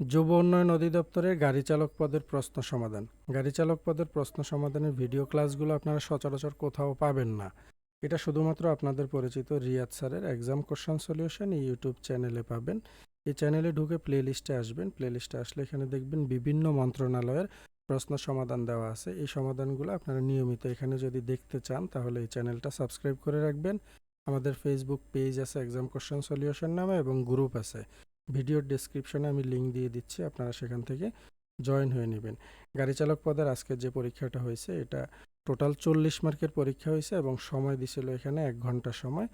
যুব উন্নয়ন অধিদপ্তরের গাড়ি চালক পদের প্রশ্ন সমাধান। গাড়ি চালক পদের প্রশ্ন সমাধানের ভিডিও ক্লাসগুলো আপনারা সচরাচর কোথাও পাবেন না। এটা শুধুমাত্র আপনাদের পরিচিত রিয়াদ স্যারের এক্সাম কোশ্চান সলিউশন ইউটিউব চ্যানেলে পাবেন। এই চ্যানেলে ঢুকে প্লে লিস্টে আসবেন। প্লে লিস্টে আসলে এখানে দেখবেন বিভিন্ন মন্ত্রণালয়ের প্রশ্ন সমাধান দেওয়া আছে। এই সমাধানগুলো আপনারা নিয়মিত এখানে যদি দেখতে চান, তাহলে এই চ্যানেলটা সাবস্ক্রাইব করে রাখবেন। আমাদের ফেসবুক পেজ আছে এক্সাম কোশ্চেন সলিউশন নামে এবং গ্রুপ আছে। ভিডিওর ডেসক্রিপশনে আমি লিঙ্ক দিয়ে দিচ্ছি, আপনারা সেখান থেকে জয়েন হয়ে নেবেন। গাড়ি চালক পদের আজকের যে পরীক্ষাটা হয়েছে, এটা টোটাল চল্লিশ মার্কের পরীক্ষা হয়েছে এবং সময় দিছিল এখানে এক ঘণ্টা সময়।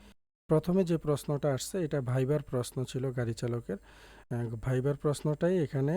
প্রথমে যে প্রশ্নটা আসছে, এটা ভাইবার প্রশ্ন ছিল গাড়ি চালকের। ভাইবার প্রশ্নটাই এখানে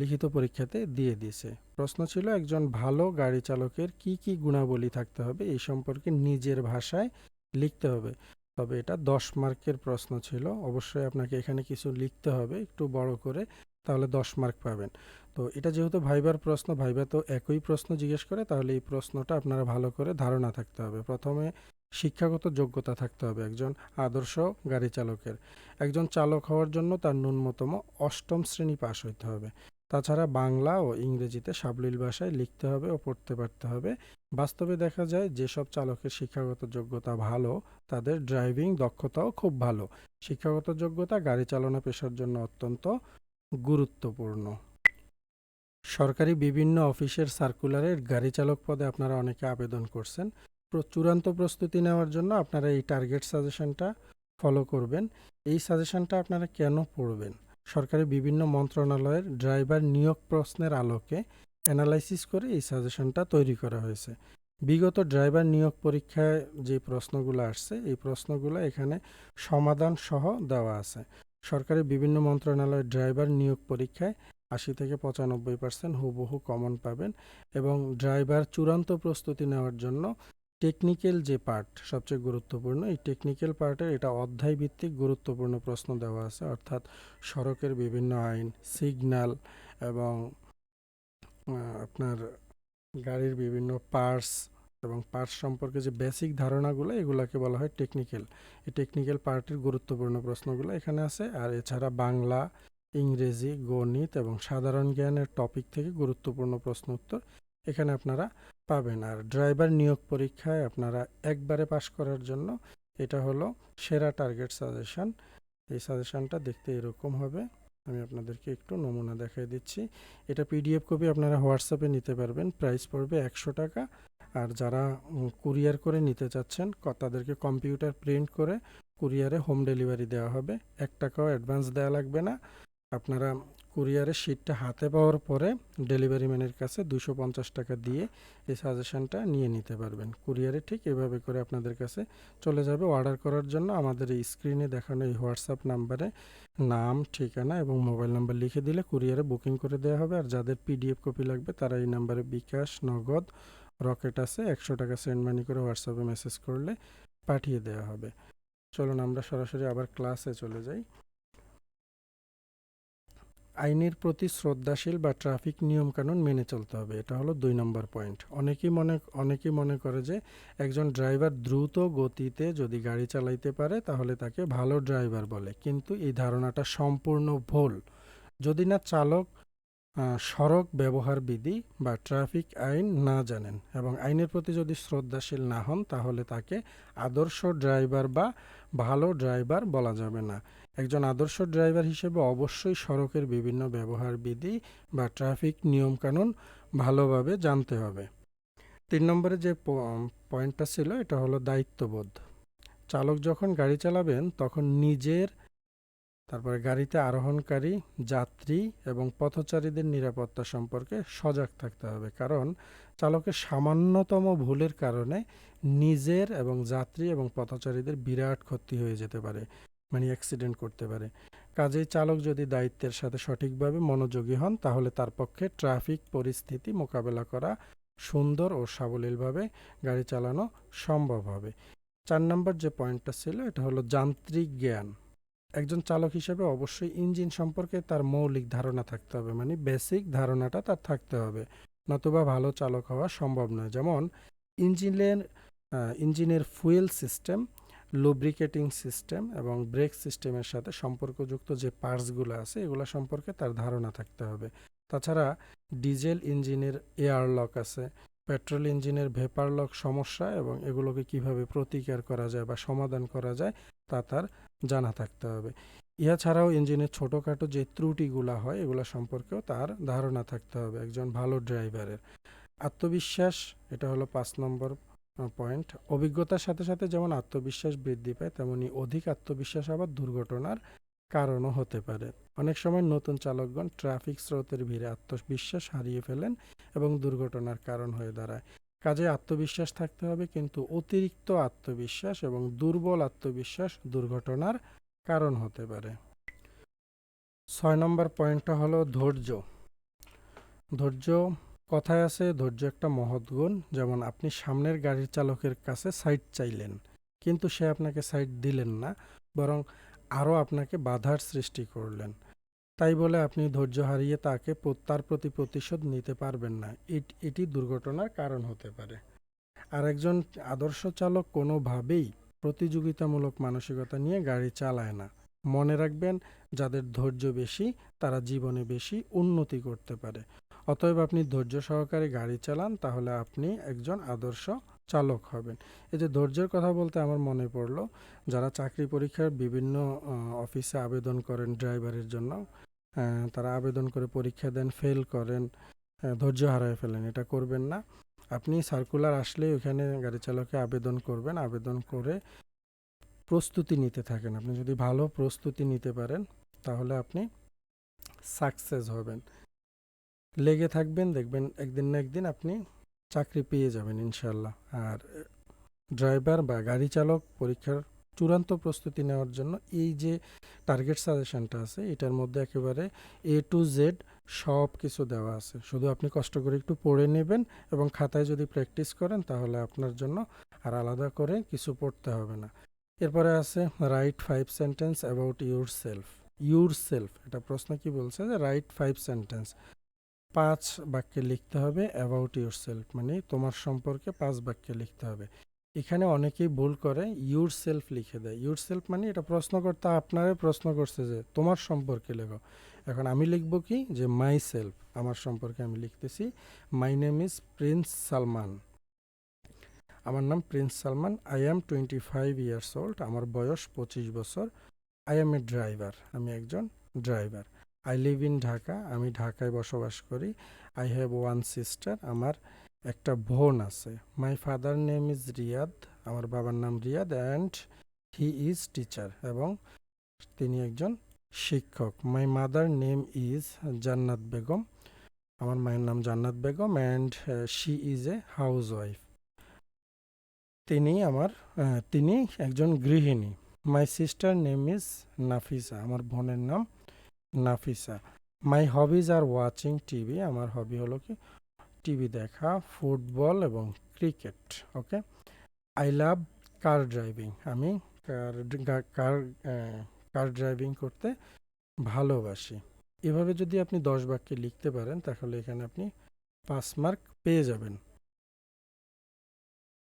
লিখিত পরীক্ষাতে দিয়ে দিয়েছে। প্রশ্ন ছিল, একজন ভালো গাড়ি চালকের কি কি গুণাবলী থাকতে হবে, এই সম্পর্কে নিজের ভাষায় লিখতে হবে। তবে এটা দশ মার্কের প্রশ্ন ছিল। অবশ্যই আপনাকে এখানে কিছু লিখতে হবে একটু বড় করে, তাহলে দশ মার্ক পাবেন। তো এটা যেহেতু ভাইবার প্রশ্ন, ভাইবা তো একই প্রশ্ন জিজ্ঞেস করে, তাহলে এই প্রশ্নটা আপনারা ভালো করে ধারণা থাকতে হবে। প্রথমে শিক্ষাগত যোগ্যতা থাকতে হবে একজন আদর্শ গাড়ি চালকের। একজন চালক হওয়ার জন্য তার ন্যূনতম অষ্টম শ্রেণি পাশ হইতে হবে। তাছাড়া বাংলা ও ইংরেজিতে সাবলীল ভাষায় লিখতে হবে ও পড়তে পারতে হবে। বাস্তবে দেখা যায় যেসব চালকের শিক্ষাগত যোগ্যতা ভালো, তাদের ড্রাইভিং দক্ষতাও খুব ভালো। শিক্ষাগত যোগ্যতা গাড়ি চালনা পেশার জন্য অত্যন্ত গুরুত্বপূর্ণ। সরকারি বিভিন্ন অফিসের সার্কুলারের গাড়ি চালক পদে আপনারা অনেকে আবেদন করছেন। চূড়ান্ত প্রস্তুতি নেওয়ার জন্য আপনারা এই টার্গেট সাজেশনটা ফলো করবেন। এই সাজেশনটা আপনারা কেন পড়বেন? সরকারি বিভিন্ন মন্ত্রণালয়ের ড্রাইভার নিয়োগ প্রশ্নের আলোকে অ্যানালাইসিস করে এই সাজেশনটা তৈরি করা হয়েছে। বিগত ড্রাইভার নিয়োগ পরীক্ষায় যে প্রশ্নগুলো আসছে, এই প্রশ্নগুলো এখানে সমাধান সহ দেওয়া আছে। সরকারের বিভিন্ন মন্ত্রণালয়ের ড্রাইভার নিয়োগ পরীক্ষায় আশি থেকে পঁচানব্বই পার্সেন্ট হুবহু কমন পাবেন এবং ড্রাইভার চূড়ান্ত প্রস্তুতি নেওয়ার জন্য টেকনিক্যাল যে পার্ট সবচেয়ে গুরুত্বপূর্ণ, এই টেকনিক্যাল পার্টের এটা অধ্যায় ভিত্তিক গুরুত্বপূর্ণ প্রশ্ন দেওয়া আছে, অর্থাৎ সড়কের বিভিন্ন আইন, সিগন্যাল এবং আপনার গাড়ির বিভিন্ন পার্টস এবং পার্টস সম্পর্কে যে বেসিক ধারণাগুলো, এগুলোকে বলা হয় টেকনিক্যাল। এই টেকনিক্যাল পার্টের গুরুত্বপূর্ণ প্রশ্নগুলো এখানে আছে, আর এছাড়া বাংলা, ইংরেজি, গণিত এবং সাধারণ জ্ঞানের টপিক থেকে গুরুত্বপূর্ণ প্রশ্ন উত্তর। এখানে আপনারা পাবেন। আর ড্রাইভার নিয়োগ পরীক্ষায় আপনারা একবারে পাশ করার জন্য এটা হলো সেরা টার্গেট সাজেশন এই সাজেশনটা দেখতে এরকম হবে। আমি আপনাদেরকে একটু নমুনা দেখাই দিচ্ছি। এটা পিডিএফ কপি আপনারা হোয়াটসঅ্যাপে নিতে পারবেন। প্রাইস পড়বে একশো টাকা। আর যারা কুরিয়ার করে নিতে চাচ্ছেন তাদেরকে কম্পিউটার প্রিন্ট করে কুরিয়ারে হোম ডেলিভারি দেওয়া হবে। এক টাকাও অ্যাডভান্স দেওয়া লাগবে না। আপনারা কুরিয়ারের শিটটা হাতে পাওয়ার পরে ডেলিভারি ম্যানের কাছে দুশো পঞ্চাশ টাকা দিয়ে এই সাজেশনটা নিয়ে নিতে পারবেন। কুরিয়ারে ঠিক এভাবে করে আপনাদের কাছে চলে যাবে। অর্ডার করার জন্য আমাদের এই স্ক্রিনে দেখানো এই হোয়াটসঅ্যাপ নাম্বারে নাম, ঠিকানা এবং মোবাইল নাম্বার লিখে দিলে কুরিয়ারে বুকিং করে দেওয়া হবে। আর যাদের পিডিএফ কপি লাগবে, তারা এই নাম্বারে বিকাশ, নগদ, রকেট আছে, একশো টাকা সেন্ড মানি করে হোয়াটসঅ্যাপে মেসেজ করলে পাঠিয়ে দেওয়া হবে। চলুন আমরা সরাসরি আবার ক্লাসে চলে যাই। আইনের প্রতি শ্রদ্ধাশীল বা ট্রাফিক নিয়মকানুন মেনে চলতে হবে। এটা হলো দুই নম্বর পয়েন্ট। অনেকেই মনে অনেকেই মনে করে যে একজন ড্রাইভার দ্রুত গতিতে যদি গাড়ি চালাইতে পারে তাহলে তাকে ভালো ড্রাইভার বলে। কিন্তু এই ধারণাটা সম্পূর্ণ ভুল। যদি না চালক সড়ক ব্যবহার বিধি বা ট্রাফিক আইন না জানেন এবং আইনের প্রতি যদি শ্রদ্ধাশীল না হন তাহলে তাকে আদর্শ ড্রাইভার বা ভালো ড্রাইভার বলা যাবে না। একজন আদর্শ ড্রাইভার হিসেবে অবশ্যই সড়কের বিভিন্ন ব্যবহার বিধি বা ট্রাফিক নিয়মকানুন ভালোভাবে জানতে হবে। তিন নম্বরে যে পয়েন্টটা ছিল, এটা হলো দায়িত্ববোধ। চালক যখন গাড়ি চালাবেন, তখন নিজের, তারপরে গাড়িতে আরোহণকারী, যাত্রী এবং পথচারীদের নিরাপত্তা সম্পর্কে সজাগ থাকতে হবে। কারণ চালকের সামান্যতম ভুলের কারণে নিজের এবং যাত্রী এবং পথচারীদের বিরাট ক্ষতি হয়ে যেতে পারে। মানে অ্যাক্সিডেন্ট করতে পারে। কাজেই চালক যদি দায়িত্বের সাথে সঠিকভাবে মনোযোগী হন, তাহলে তার পক্ষে ট্রাফিক পরিস্থিতি মোকাবেলা করা সুন্দর ও সাবলীলভাবে গাড়ি চালানো সম্ভব হবে। চার নম্বর যে পয়েন্টটা ছিল, এটা হলো যান্ত্রিক জ্ঞান। একজন চালক হিসেবে অবশ্যই ইঞ্জিন সম্পর্কে তার মৌলিক ধারণা থাকতে হবে মানে বেসিক ধারণাটা তার থাকতে হবে। নতুবা ভালো চালক হওয়া সম্ভব নয়। যেমন, ইঞ্জিনের ইঞ্জিনের ফুয়েল সিস্টেম লুব্রিকেটিং সিস্টেম এবং ব্রেক সিস্টেমের সাথে সম্পর্কযুক্ত যে পার্টসগুলো আছে, এগুলো সম্পর্কে তার ধারণা থাকতে হবে। তাছাড়া ডিজেল ইঞ্জিনের এয়ার লক আছে, পেট্রোল ইঞ্জিনের ভেপার লক সমস্যা এবং এগুলোকে কীভাবে প্রতিকার করা যায় বা সমাধান করা যায় তা তার জানা থাকতে হবে। ইহা ছাড়াও ইঞ্জিনের ছোটোখাটো যে ত্রুটিগুলো হয়, এগুলো সম্পর্কেও তার ধারণা থাকতে হবে একজন ভালো ড্রাইভারের আত্মবিশ্বাস, এটা হলো পাঁচ নম্বর পয়েন্ট অভিজ্ঞতার সাথে সাথে যেমন আত্মবিশ্বাস বৃদ্ধি পায়, তেমনি অধিক আত্মবিশ্বাস আবার দুর্ঘটনার কারণও হতে পারে। অনেক সময় নতুন চালকগণ ট্রাফিক স্রোতের ভিড়ে আত্মবিশ্বাস হারিয়ে ফেলেন এবং দুর্ঘটনার কারণ হয়ে দাঁড়ায়। কাজে আত্মবিশ্বাস থাকতে হবে, কিন্তু অতিরিক্ত আত্মবিশ্বাস এবং দুর্বল আত্মবিশ্বাস দুর্ঘটনার কারণ হতে পারে। ছয় নম্বর পয়েন্টটা হলো ধৈর্য। ধৈর্য কথায় আছে, ধৈর্য একটা মহৎ গুণ। যেমন, আপনি সামনের গাড়ির চালকের কাছে সাইড চাইলেন, কিন্তু সে আপনাকে সাইড দিলেন না, বরং আরও আপনাকে বাধার সৃষ্টি করলেন। তাই বলে আপনি ধৈর্য হারিয়ে তাকে তার প্রতি প্রতিশোধ নিতে পারবেন না। এটি দুর্ঘটনার কারণ হতে পারে। আর একজন আদর্শ চালক কোনোভাবেই প্রতিযোগিতামূলক মানসিকতা নিয়ে গাড়ি চালায় না। মনে রাখবেন, যাদের ধৈর্য বেশি, তারা জীবনে বেশি উন্নতি করতে পারে। অতএব আপনি ধৈর্য সহকারে গাড়ি চালান, তাহলে আপনি একজন আদর্শ চালক হবেন। এই যে ধৈর্যের কথা বলতে আমার মনে পড়ল, যারা চাকরি পরীক্ষার বিভিন্ন অফিসে আবেদন করেন ড্রাইভারের জন্য তারা আবেদন করে পরীক্ষা দেন, ফেল করেন ধৈর্য হারায় ফেলেন, এটা করবেন না। আপনি সার্কুলার আসলে ওখানে গাড়ি চালকে আবেদন করবেন, আবেদন করে প্রস্তুতি নিতে থাকেন। আপনি যদি ভালো প্রস্তুতি নিতে পারেন, তাহলে আপনি সাকসেস হবেন। লেগে থাকবেন, দেখবেন একদিন না একদিন আপনি চাকরি পেয়ে যাবেন ইনশাল্লাহ আর ড্রাইভার বা গাড়ি চালক পরীক্ষার চূড়ান্ত প্রস্তুতি নেওয়ার জন্য এই যে টার্গেট সাজেশনটা আছে, এটার মধ্যে একেবারে এ টু জেড সব কিছু দেওয়া আছে। শুধু আপনি কষ্ট করে একটু পড়ে নেবেন এবং খাতায় যদি প্র্যাকটিস করেন, তাহলে আপনার জন্য আর আলাদা করে কিছু পড়তে হবে না। এরপরে আছে write five sentence about yourself yourself এটা প্রশ্ন কি বলছে? যে রাইট ফাইভ সেন্টেন্স পাঁচ বাক্যে লিখতে হবে অ্যাবাউট ইউর সেলফ মানে তোমার সম্পর্কে পাঁচ বাক্যে লিখতে হবে। এখানে অনেকেই ভুল করে ইউর সেলফ লিখে দেয়। ইউর সেলফ মানে এটা প্রশ্নকর্তা আপনারে প্রশ্ন করছে যে, তোমার সম্পর্কে লেখো। এখন আমি লিখব কি? যে মাই সেলফ আমার সম্পর্কে আমি লিখতেছি। My name is Prince Salman আমার নাম Prince Salman I am twenty five years old আমার বয়স পঁচিশ বছর। আই অ্যাম এ ড্রাইভার আমি একজন driver I live in Dhaka আমি ঢাকায় বসবাস করি। আই হ্যাভ ওয়ান সিস্টার আমার একটা বোন আছে। My father name is Riyad আমার বাবার নাম Riyad and he is teacher এবং তিনি একজন শিক্ষক। মাই মাদার নেম ইজ জান্নাত বেগম আমার মায়ের নাম Jannat Begum and she is a housewife তিনি আমার তিনি একজন গৃহিণী। My sister name is Nafisa আমার বোনের নাম Nafisa. My hobbies are watching TV আমার হবি হলো কি? টিভি দেখা ফুটবল এবং cricket okay I love car driving আমি কার কার কার ড্রাইভিং করতে ভালোবাসি। এভাবে যদি আপনি দশ বাক্যে লিখতে পারেন, তাহলে এখানে আপনি পাঁচ মার্ক পেয়ে যাবেন।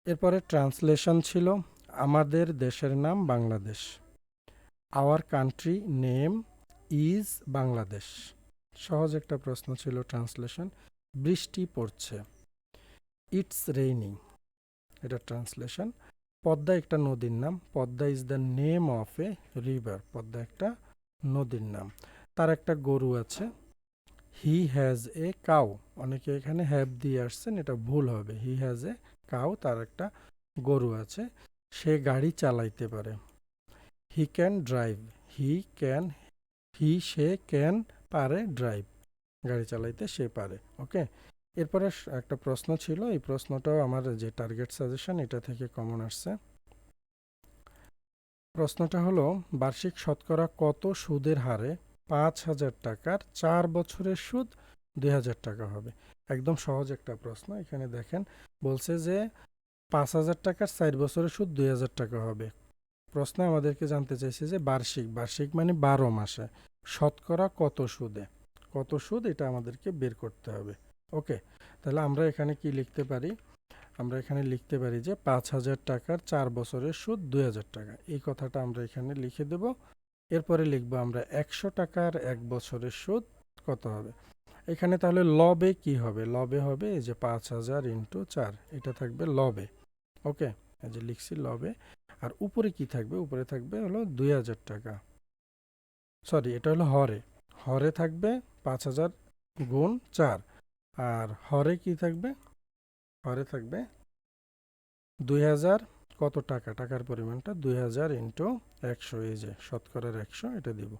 এরপরে ট্রান্সলেশন ছিল, আমাদের দেশের নাম Bangladesh. Our country name is Bangladesh? সহজ একটা প্রশ্ন ছিল, ট্রান্সলেশন। বৃষ্টি পড়ছে। It's raining. এটা ট্রান্সলেশন। পদ্মা একটা নদীর নাম। Padma is the name of a river. Padma একটা নদীর নাম। তার একটা গরু আছে। He has a cow. অনেকে এখানে হ্যাভ দিয়ে আসছেন, এটা ভুল হবে। হি হ্যাজ এ কাউ, তার একটা গরু আছে। সে গাড়ি চালাইতে পারে। He can drive. He can he say can পারে ড্রাইভ গাড়ি চালাইতে সে পারে ওকে এরপরে একটা প্রশ্ন ছিল, এই প্রশ্নটাও আমার যে টার্গেট সাজেশন এটা থেকে কমন আসছে। প্রশ্নটা হলো, বার্ষিক শতকরা কত সুদের হারে পাঁচ হাজার টাকার চার বছরের সুদ দুই হাজার টাকা হবে? একদম সহজ একটা প্রশ্ন, এখানে দেখেন, বলছে যে পাঁচ হাজার টাকার চার বছরের সুদ দুই হাজার টাকা হবে। প্রশ্ন আমাদেরকে জানতে চাইছে যে বার্ষিক বার্ষিক মানে বারো মাসে। শতকরা কত সুদে? কত সুদ এটা আমাদেরকে বের করতে হবে। ওকে, তাহলে আমরা এখানে কি লিখতে পারি? আমরা এখানে লিখতে পারি যে পাঁচ হাজার টাকার চার বছরের সুদ দুই হাজার টাকা। এই কথাটা আমরা এখানে লিখে দেব। এরপরে লিখব আমরা একশো টাকার এক বছরের সুদ কত হবে? এখানে তাহলে লবে কি হবে? লবে হবে এই যে পাঁচ হাজার ইন্টু চার, এটা থাকবে লবে। ওকে, এই যে লিখছি লবে। আর উপরে কি থাকবে? উপরে থাকবে হলো দুই হাজার টাকা। সরি, এটা হলো হরে। হরে থাকবে পাঁচ হাজার গুণ চার। আর হরে কি থাকবে? হরে থাকবে দুই হাজার কত টাকা? টাকার পরিমাণটা দুই হাজার ইন্টু একশো। এই যে শতকরার একশো, এটা দিব।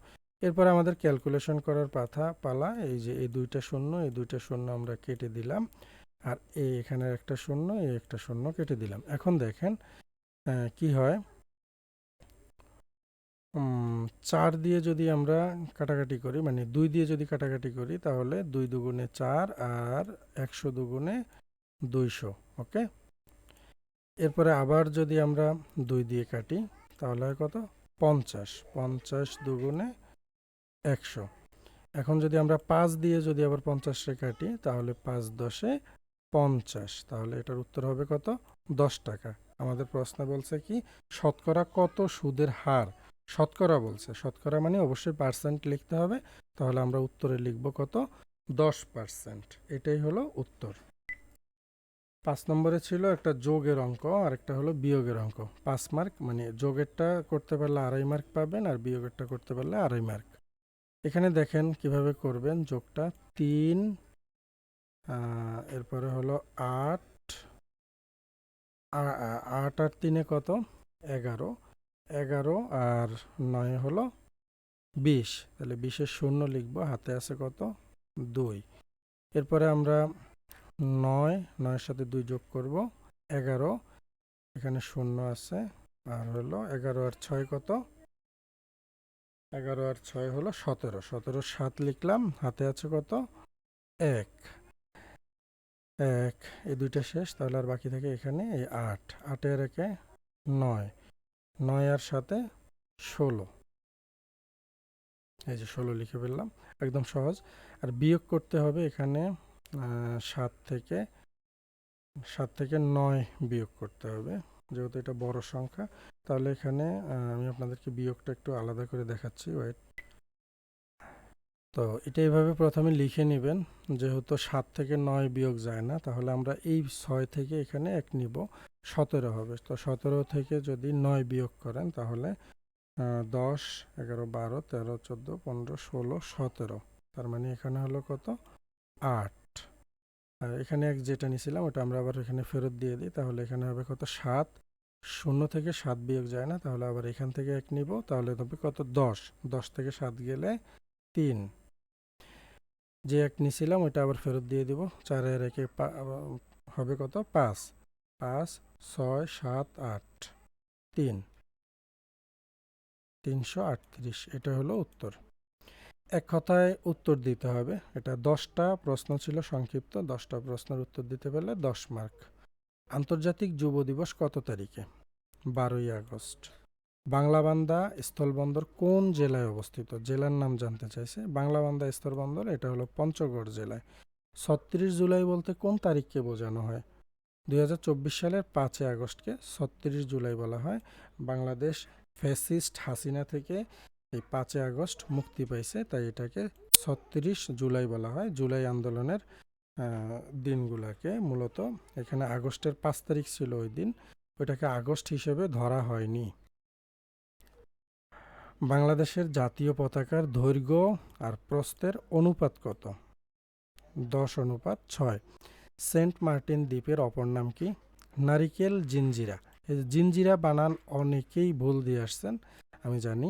এরপর আমাদের ক্যালকুলেশন করার পাথা পালা, এই যে এই দুইটা শূন্য, এই দুইটা শূন্য আমরা কেটে দিলাম। আর এই এখানে একটা শূন্য, এই একটা শূন্য কেটে দিলাম। এখন দেখেন কি হয়? চার দিয়ে যদি আমরা কাটাকাটি করি মানে দুই দিয়ে যদি কাটাকাটি করি, তাহলে দুই দুগুণে চার আর একশো দুগুণে দুইশো, ওকে? এরপরে আবার যদি আমরা দুই দিয়ে কাটি, তাহলে হয় কত? পঞ্চাশ। পঞ্চাশ দুগুণে একশো। এখন যদি আমরা পাঁচ দিয়ে যদি আবার পঞ্চাশে কাটি, তাহলে পাঁচ দশে পঞ্চাশ। তাহলে এটার উত্তর হবে কত? দশ টাকা। আমাদের প্রশ্ন বলছে কি, শতকরা কত সুদের হার? শতকরা বলছে। শতকরা মানে অবশ্যই পার্সেন্ট লিখতে হবে, তাহলে আমরা উত্তরে লিখব কত? দশ পার্সেন্ট এটাই হলো উত্তর। পাঁচ নম্বরে ছিল একটা যোগের অঙ্ক আর একটা হলো বিয়োগের অঙ্ক। পাঁচ মার্ক মানে যোগেরটা করতে পারলে আড়াই মার্ক পাবেন আর বিয়োগেরটা করতে পারলে আড়াই মার্ক এখানে দেখেন কীভাবে করবেন যোগটা। তিন এরপরে হলো আট আট আর তিনে কত? এগারো। এগারো আর নয় হলো বিশ। তাহলে বিশের শূন্য লিখব, হাতে আছে কত? দুই। এরপরে আমরা নয়, নয়ের সাথে দুই যোগ করব, এগারো। এখানে শূন্য আছে, আর হলো এগারো আর ছয় কত? এগারো আর ছয় হলো সতেরো। সতেরো সাত লিখলাম, হাতে আছে কত? এক। এক, এই দুইটা শেষ, তাহলে আর বাকি থাকে এখানে এই আট। আটের একে নয়। নয় আর সাথে ষোলো। এই যে ষোলো লিখে ফেললাম, একদম সহজ। আর বিয়োগ করতে হবে এখানে সাত থেকে সাত থেকে নয় বিয়োগ করতে হবে। যেহেতু এটা বড় সংখ্যা, তাহলে এখানে আমি আপনাদেরকে বিয়োগটা একটু আলাদা করে দেখাচ্ছি ওয়েট তো এটা এইভাবে প্রথমে লিখে নেবেন, যেহেতু সাত থেকে নয় বিয়োগ যায় না, তাহলে আমরা এই ছয় থেকে এখানে এক নিব। সতেরো হবে। তো সতেরো থেকে যদি নয় বিয়োগ করেন তাহলে দশ, এগারো, বারো, তেরো, চোদ্দ, পনেরো, ষোলো, সতেরো। তার মানে এখানে হলো কত? আট। আর এখানে এক যেটা নিয়েছিলাম ওটা আমরা আবার এখানে ফেরত দিয়ে দিই। তাহলে এখানে হবে কত? সাত। শূন্য থেকে সাত বিয়োগ যায় না, তাহলে আবার এখান থেকে এক নিব। তাহলে হবে কত? দশ। দশ থেকে সাত গেলে তিন। যে এক নিয়েছিলাম ওটা আবার ফেরত দিয়ে দিব। চারের একে হবে কত? পাঁচ। পাঁচ ছয় সাত আট। তিন। তিনশো আটত্রিশ, এটা হলো উত্তর। এক কথায় উত্তর দিতে হবে। এটা দশটা প্রশ্ন ছিল সংক্ষিপ্ত, দশটা প্রশ্নের উত্তর দিতে পারলে দশ মার্ক। আন্তর্জাতিক যুব দিবস কত তারিখে? বারোই আগস্ট। বাংলাবান্ধা স্থলবন্দর কোন জেলায় অবস্থিত? জেলার নাম জানতে চাইছে। বাংলাবান্ধা স্থলবন্দর, এটা হলো পঞ্চগড় জেলায়। ছত্রিশ জুলাই বলতে কোন তারিখকে বোঝানো হয়? দুই হাজার চব্বিশ সালের পাঁচই আগস্টকে ছত্রিশ জুলাই বলা হয়, বাংলাদেশ ফ্যাসিস্ট হাসিনা থেকে এই পাঁচই আগস্ট মুক্তি পাইছে, তাই এটাকে ছত্রিশ জুলাই বলা হয়, জুলাই আন্দোলনের দিনগুলাকে মূলত। এখানে আগস্টের পাঁচ তারিখ ছিল ওই দিন, ওইটাকে আগস্ট হিসেবে ধরা হয়নি। বাংলাদেশের জাতীয় পতাকার দৈর্ঘ্য আর প্রস্থের অনুপাত কত? দশ অনুপাত ছয়। সেন্ট মার্টিন দ্বীপের অপর নাম কি? নারিকেল জিঞ্জিরা জিঞ্জিরা বানান অনেকেই ভুল দিয়ে আসছেন, আমি জানি।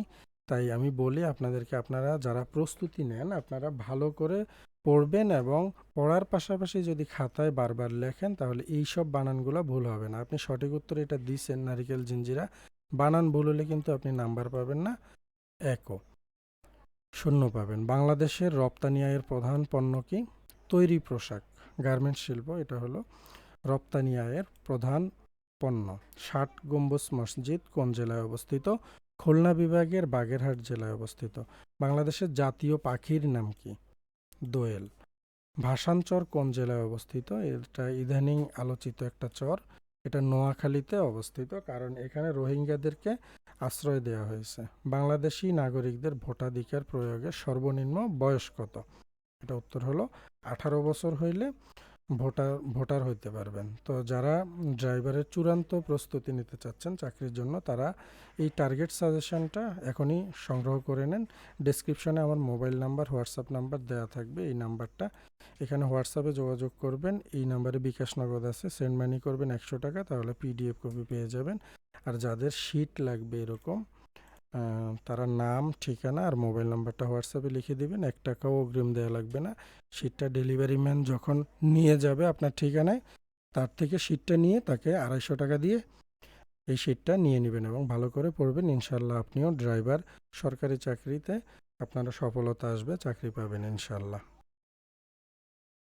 তাই আমি বলি আপনাদেরকে, আপনারা যারা প্রস্তুতি নেন, আপনারা ভালো করে পড়বেন এবং পড়ার পাশাপাশি যদি খাতায় বারবার লেখেন, তাহলে এই সব বানানগুলো ভুল হবে না। আপনি সঠিক উত্তর এটা দিচ্ছেন নারিকেল জিঞ্জিরা বানান ভুল হলে কিন্তু আপনি নাম্বার পাবেন না, একও। শূন্য পাবেন। বাংলাদেশের রপ্তানি আয়ের প্রধান পণ্য কি? তৈরি পোশাক। গার্মেন্টস শিল্প, এটা হলো রপ্তানি আয়ের প্রধান পণ্য। ষাট গম্বুজ মসজিদ কোন জেলায় অবস্থিত? খুলনা বিভাগের বাগেরহাট জেলায় অবস্থিত। বাংলাদেশের জাতীয় পাখির নাম কি? দোয়েল। ভাসানচর কোন জেলায় অবস্থিত? এটা ইদানিং আলোচিত একটা চর। এটা নোয়াখালীতে অবস্থিত, কারণ এখানে রোহিঙ্গাদেরকে আশ্রয় দেওয়া হয়েছে। বাংলাদেশি নাগরিকদের ভোটাধিকার প্রয়োগের সর্বনিম্ন বয়স কত? এটা উত্তর হলো, আঠারো বছর হইলে ভোটার ভোটার হইতে পারবেন। তো যারা ড্রাইভারের চূড়ান্ত প্রস্তুতি নিতে চাচ্ছেন চাকরির জন্য, তারা এই টার্গেট সাজেশনটা এখনই সংগ্রহ করে নেন। ডেসক্রিপশনে আমার মোবাইল নাম্বার, হোয়াটসঅ্যাপ নাম্বার দেওয়া থাকবে, এই নাম্বারটা। এখানে হোয়াটসঅ্যাপে যোগাযোগ করবেন, এই নাম্বারে বিকাশ নগদ আছে, সেন্ড মানি করবেন একশো টাকা, তাহলে পিডিএফ কপি পেয়ে যাবেন। আর যাদের শিট লাগবে এরকম তারা নাম, ঠিকানা আর মোবাইল নাম্বারটা হোয়াটসঅ্যাপে লিখে দিবেন। এক টাকাও অগ্রিম দেওয়া লাগবে না। সিটটা ডেলিভারি ম্যান যখন নিয়ে যাবে আপনার ঠিকানায়, তার থেকে সিটটা নিয়ে তাকে আড়াইশো টাকা দিয়ে এই সিটটা নিয়ে নেবেন এবং ভালো করে পড়বেন। ইনশাল্লাহ আপনিও ড্রাইভার, সরকারি চাকরিতে আপনারা সফলতা আসবে, চাকরি পাবেন ইনশাল্লাহ